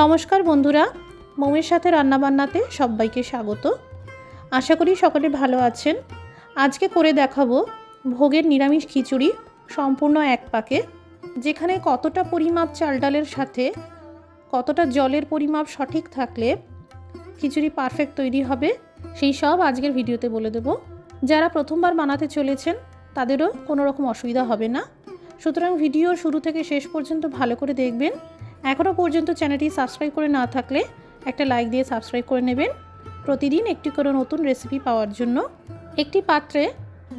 নমস্কার বন্ধুরা, মোমের সাথে রান্নাবান্নাতে সবাইকে স্বাগত। আশা করি সকলে ভালো আছেন। আজকে করে দেখাবো ভোগের নিরামিষ খিচুড়ি সম্পূর্ণ এক পাকে, যেখানে কতটা পরিমাপ চাল ডালের সাথে, কতটা জলের পরিমাপ সঠিক থাকলে খিচুড়ি পারফেক্ট তৈরি হবে, সেই সব আজকের ভিডিওতে বলে দেব। যারা প্রথমবার বানাতে চলেছেন, তাদেরও কোনো রকম অসুবিধা হবে না। সুতরাং ভিডিও শুরু থেকে শেষ পর্যন্ত ভালো করে দেখবেন। এখনও পর্যন্ত চ্যানেলটি সাবস্ক্রাইব করে না থাকলে একটা লাইক দিয়ে সাবস্ক্রাইব করে নেবেন। প্রতিদিন একটি করে নতুন রেসিপি পাওয়ার জন্য একটি পাত্রে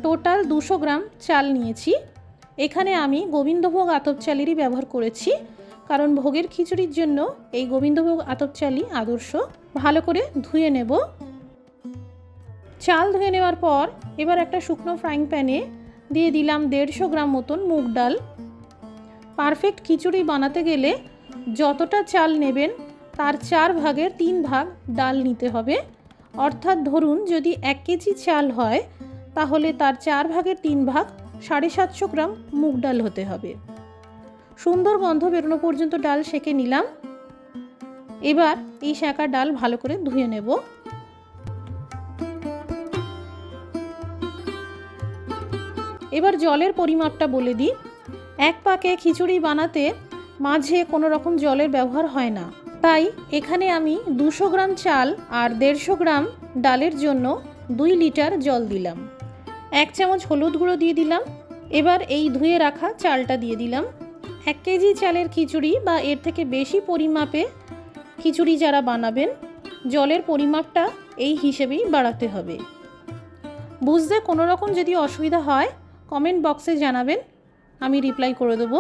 টোটাল দুশো গ্রাম চাল নিয়েছি। এখানে আমি গোবিন্দভোগ আতপ চালেরই ব্যবহার করেছি, কারণ ভোগের খিচুড়ির জন্য এই গোবিন্দভোগ আতপ চালই আদর্শ। ভালো করে ধুয়ে নেব। চাল ধুয়ে নেওয়ার পর এবার একটা শুকনো ফ্রাইং প্যানে দিয়ে দিলাম দেড়শো গ্রাম মতন মুগ ডাল। পারফেক্ট খিচুড়ি বানাতে গেলে যতটা চাল নেবেন, তার চার ভাগের তিন ভাগ ডাল নিতে হবে। অর্থাৎ ধরুন যদি এক কেজি চাল হয়, তাহলে তার চার ভাগের তিন ভাগ সাড়ে সাতশো গ্রাম মুগ ডাল হতে হবে। সুন্দর গন্ধ বেরোনো পর্যন্ত ডাল সেঁকে নিলাম। এবার এই শাঁকা ডাল ভালো করে ধুয়ে নেব। এবার জলের পরিমাপটা বলে দিই। এক পাকে খিচুড়ি বানাতে মাঝে কোনো রকম জলের ব্যবহার হয় না। তাই এখানে আমি দুশো গ্রাম চাল আর দেড়শো গ্রাম ডালের জন্য দুই লিটার জল দিলাম। এক চামচ হলুদ গুঁড়ো দিয়ে দিলাম। এবার এই ধুয়ে রাখা চালটা দিয়ে দিলাম। এক কেজি চালের খিচুড়ি বা এর থেকে বেশি পরিমাপে খিচুড়ি যারা বানাবেন, জলের পরিমাপটা এই হিসেবেই বাড়াতে হবে। বুঝতে কোনো রকম যদি অসুবিধা হয় কমেন্ট বক্সে জানাবেন। আমি রিপ্লাই করে দেবো।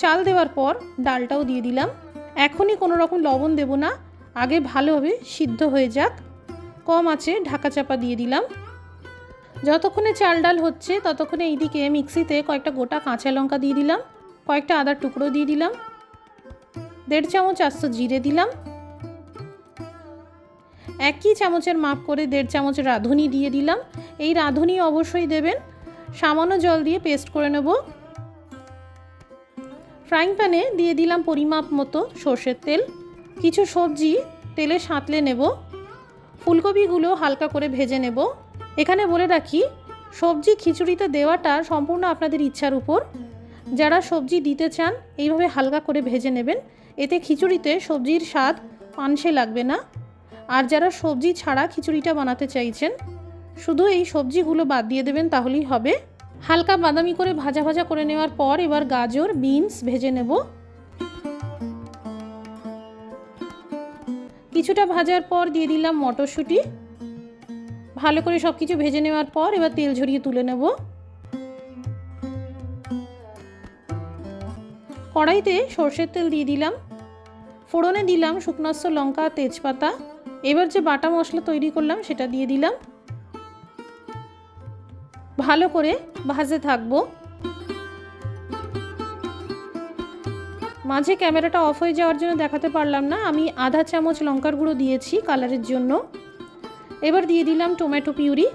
চাল দেওয়ার পর ডালটাও দিয়ে দিলাম। এখনই কোনো রকম লবণ দেব না। আগে ভালোভাবে সিদ্ধ হয়ে যাক। কম আছে, ঢাকা চাপা দিয়ে দিলাম। যতক্ষণে চাল ডাল হচ্ছে, ততক্ষণে এইদিকে মিক্সিতে কয়েকটা গোটা কাঁচা লঙ্কা দিয়ে দিলাম। কয়েকটা আদার টুকরো দিয়ে দিলাম। দেড় চামচ আস্ত জিরে দিলাম। একই চামচের মাপ করে দেড় চামচ রাঁধুনি দিয়ে দিলাম। এই রাঁধুনি অবশ্যই দেবেন। সামান্য জল দিয়ে পেস্ট করে নেব। ফ্রাইং প্যানে দিয়ে দিলাম পরিমাপ মতো সর্ষের তেল। কিছু সবজি তেলে সাঁতলে নেব। ফুলকপিগুলো হালকা করে ভেজে নেব। এখানে বলে রাখি, সবজি খিচুড়িতে দেওয়াটা সম্পূর্ণ আপনাদের ইচ্ছার উপর। যারা সবজি দিতে চান, এইভাবে হালকা করে ভেজে নেবেন। এতে খিচুড়িতে সবজির স্বাদ পানসে লাগবে না। আর যারা সবজি ছাড়া খিচুড়িটা বানাতে চাইছেন, শুধু এই সবজিগুলো বাদ দিয়ে দেবেন তাহলেই হবে। হালকা বাদামি করে ভাজা ভাজা করে নেওয়ার পর এবার গাজর, বিনস ভেজে নেব। কিছুটা ভাজার পর দিয়ে দিলাম মটরশুঁটি। ভালো করে সব কিছু ভেজে নেওয়ার পর এবার তেল ঝরিয়ে তুলে নেব। কড়াইতে সর্ষের তেল দিয়ে দিলাম। ফোড়নে দিলাম শুকনাস্ত লঙ্কা, তেজপাতা। এবার যে বাটা মশলা তৈরি করলাম সেটা দিয়ে দিলাম। ভালো করে ভাজে থাকব। মাঝে ক্যামেরাটা অফ হয়ে যাওয়ার জন্য দেখাতে পারলাম না। আমি আধা চামচ লঙ্কার গুঁড়ো দিয়েছি কালারের জন্য। এবার দিয়ে দিলাম টমেটো পিউরি।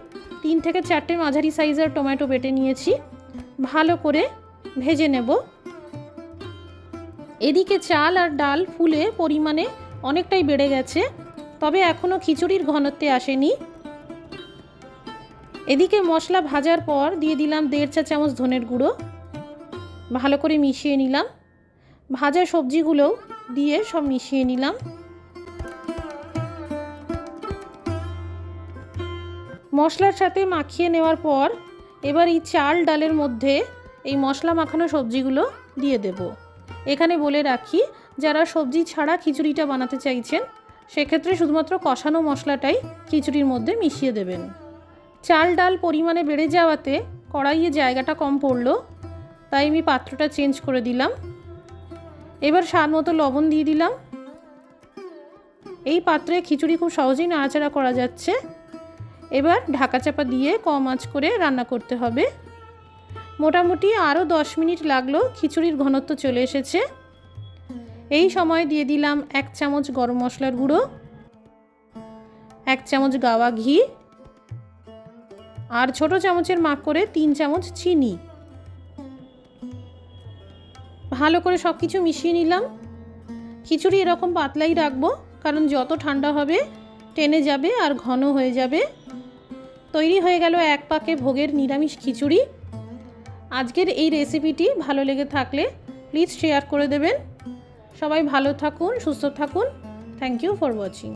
তিন থেকে চারটে মাঝারি সাইজের টমেটো বেটে নিয়েছি। ভালো করে ভেজে নেব। এদিকে চাল আর ডাল ফুলে পরিমাণে অনেকটাই বেড়ে গেছে, তবে এখনও খিচুড়ির ঘনত্বে আসেনি। এদিকে মশলা ভাজার পর দিয়ে দিলাম দেড় চা চামচ ধনের গুঁড়ো। ভালো করে মিশিয়ে নিলাম। ভাজা সবজিগুলোও দিয়ে সব মিশিয়ে নিলাম। মশলার সাথে মাখিয়ে নেওয়ার পর এবার এই চাল ডালের মধ্যে এই মশলা মাখানো সবজিগুলো দিয়ে দেব। এখানে বলে রাখি, যারা সবজি ছাড়া খিচুড়িটা বানাতে চাইছেন, সেক্ষেত্রে শুধুমাত্র কষানো মশলাটাই খিচুড়ির মধ্যে মিশিয়ে দেবেন। চাল ডাল পরিমাণে বেড়ে যাওয়াতে কড়াইয়ে জায়গাটা কম পড়ল, তাই আমি পাত্রটা চেঞ্জ করে দিলাম। এবার স্বাদ মতো লবণ দিয়ে দিলাম। এই পাত্রে খিচুড়ি খুব সহজেই নাড়াচাড়া করা যাচ্ছে। এবার ঢাকা চাপা দিয়ে কম আঁচ করে রান্না করতে হবে। মোটামুটি আরও দশ মিনিট লাগল খিচুড়ির ঘনত্ব চলে এসেছে। এই সময় দিয়ে দিলাম এক চামচ গরম মশলার গুঁড়ো, এক চামচ গাওয়া ঘি আর ছোট চামচের মাপ করে তিন চামচ চিনি। ভালো করে সব কিছু মিশিয়ে নিলাম। খিচুড়ি এরকম পাতলাই রাখব, কারণ যত ঠান্ডা হবে, টেনে যাবে আর ঘন হয়ে যাবে। তৈরি হয়ে গেল এক পাকে ভোগের নিরামিষ খিচুড়ি। আজকের এই রেসিপিটি ভালো লেগে থাকলে প্লিজ শেয়ার করে দেবেন। সবাই ভালো থাকুন, সুস্থ থাকুন। Thank you for watching